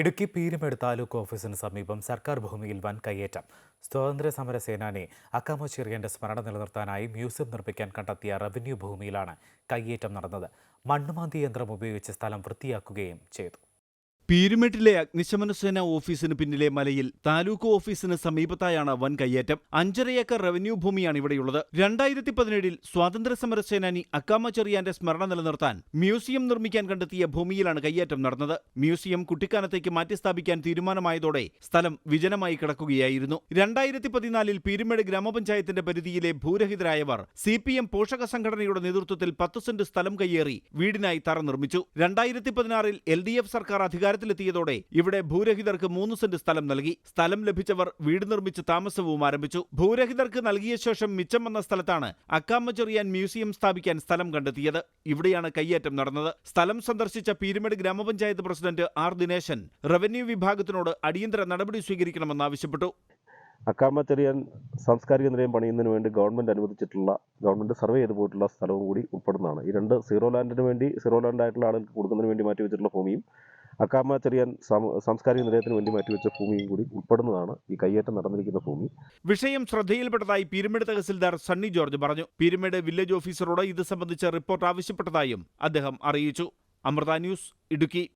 ഇടുക്കി പീരുമേട് താലൂക്ക് ഓഫീസിന് സമീപം സർക്കാർ ഭൂമിയിൽ വൻ കയ്യേറ്റം. സ്വാതന്ത്ര്യ സമര സേനാനി അക്കാമോ സ്മരണ നിലനിർത്താനായി മ്യൂസിയം നിർമ്മിക്കാൻ കണ്ടെത്തിയ റവന്യൂ ഭൂമിയിലാണ് കയ്യേറ്റം നടന്നത്. മണ്ണുമാന്തി യന്ത്രം ഉപയോഗിച്ച് സ്ഥലം വൃത്തിയാക്കുകയും ചെയ്തു. പീരുമേട്ടിലെ അഗ്നിശമന ഓഫീസിന് പിന്നിലെ മലയിൽ താലൂക്ക് ഓഫീസിന് സമീപത്തായാണ് വൻ കയ്യേറ്റം. അഞ്ചര ഏക്കർ റവന്യൂ ഭൂമിയാണ് ഇവിടെയുള്ളത്. രണ്ടായിരത്തി പതിനേഴിൽ സ്വാതന്ത്ര്യ സമര സേനാനി അക്കാമ ചെറിയാന്റെ സ്മരണ നിലനിർത്താൻ മ്യൂസിയം നിർമ്മിക്കാൻ കണ്ടെത്തിയ ഭൂമിയിലാണ് കയ്യേറ്റം നടന്നത്. മ്യൂസിയം കുട്ടിക്കാനത്തേക്ക് മാറ്റിസ്ഥാപിക്കാൻ തീരുമാനമായതോടെ സ്ഥലം വിജനമായി കിടക്കുകയായിരുന്നു. രണ്ടായിരത്തി പതിനാലിൽ പീരുമേട് ഗ്രാമപഞ്ചായത്തിന്റെ പരിധിയിലെ ഭൂരഹിതരായവർ സി പി എം പോഷക സംഘടനയുടെ നേതൃത്വത്തിൽ പത്ത് സെന്റ് സ്ഥലം കയ്യേറി വീടിനായി തറ നിർമ്മിച്ചു. രണ്ടായിരത്തി പതിനാറിൽ എൽ ഡി എഫ് സർക്കാർ അധികാരത്തിലെത്തിയതോടെ ഇവിടെ ഭൂരഹിതർക്ക് മൂന്ന് സെന്റ് സ്ഥലം നൽകി. സ്ഥലം ലഭിച്ചവർ വീട് നിർമ്മിച്ച് താമസവും ആരംഭിച്ചു. ഭൂരഹിതർക്ക് നൽകിയ ശേഷം മിച്ചം വന്ന സ്ഥലത്താണ് അക്കാമച്ചൊറിയാൻ മ്യൂസിയം സ്ഥാപിക്കാൻ സ്ഥലം കണ്ടെത്തിയത്. ഇവിടെയാണ് കയ്യേറ്റം നടന്നത്. സ്ഥലം സന്ദർശിച്ച പീരുമേട് ഗ്രാമപഞ്ചായത്ത് പ്രസിഡന്റ് ആർ ദിനേശൻ റവന്യൂ വിഭാഗത്തിനോട് അടിയന്തര നടപടി സ്വീകരിക്കണമെന്ന് ആവശ്യപ്പെട്ടു. അക്കാമ സാംസ്കാരിക നിലയം പണിയുന്നതിന് വേണ്ടി ഗവൺമെന്റ് അനുവദിച്ചിട്ടുള്ള ഗവൺമെന്റ് സർവേ ചെയ്ത് പോയിട്ടുള്ള സ്ഥലവും കൂടി ഉൾപ്പെടുന്നതാണ്. ഈ രണ്ട് സീറോ ലാൻഡിന് വേണ്ടി സീറോ ലാൻഡ് ആയിട്ടുള്ള ആളുകൾക്ക് കൊടുക്കുന്നതിന് വേണ്ടി മാറ്റി വെച്ചിട്ടുള്ള ഭൂമിയും അക്കാമ ചെറിയാൻ സാം- സാംസ്കാരിക നിലയത്തിന് വേണ്ടി മാറ്റിവെച്ച ഭൂമിയും കൂടി ഉൾപ്പെടുന്നതാണ് ഈ കയ്യേറ്റം നടന്നിരിക്കുന്ന ഭൂമി. വിഷയം ശ്രദ്ധയിൽപ്പെട്ടതായി പീരുമേട് തഹസിൽദാർ സണ്ണി ജോർജ് പറഞ്ഞു. പീരുമേട് വില്ലേജ് ഓഫീസറോട് ഇത് സംബന്ധിച്ച റിപ്പോർട്ട് ആവശ്യപ്പെട്ടതായും അദ്ദേഹം അറിയിച്ചു. അമൃത ന്യൂസ് ഇടുക്കി.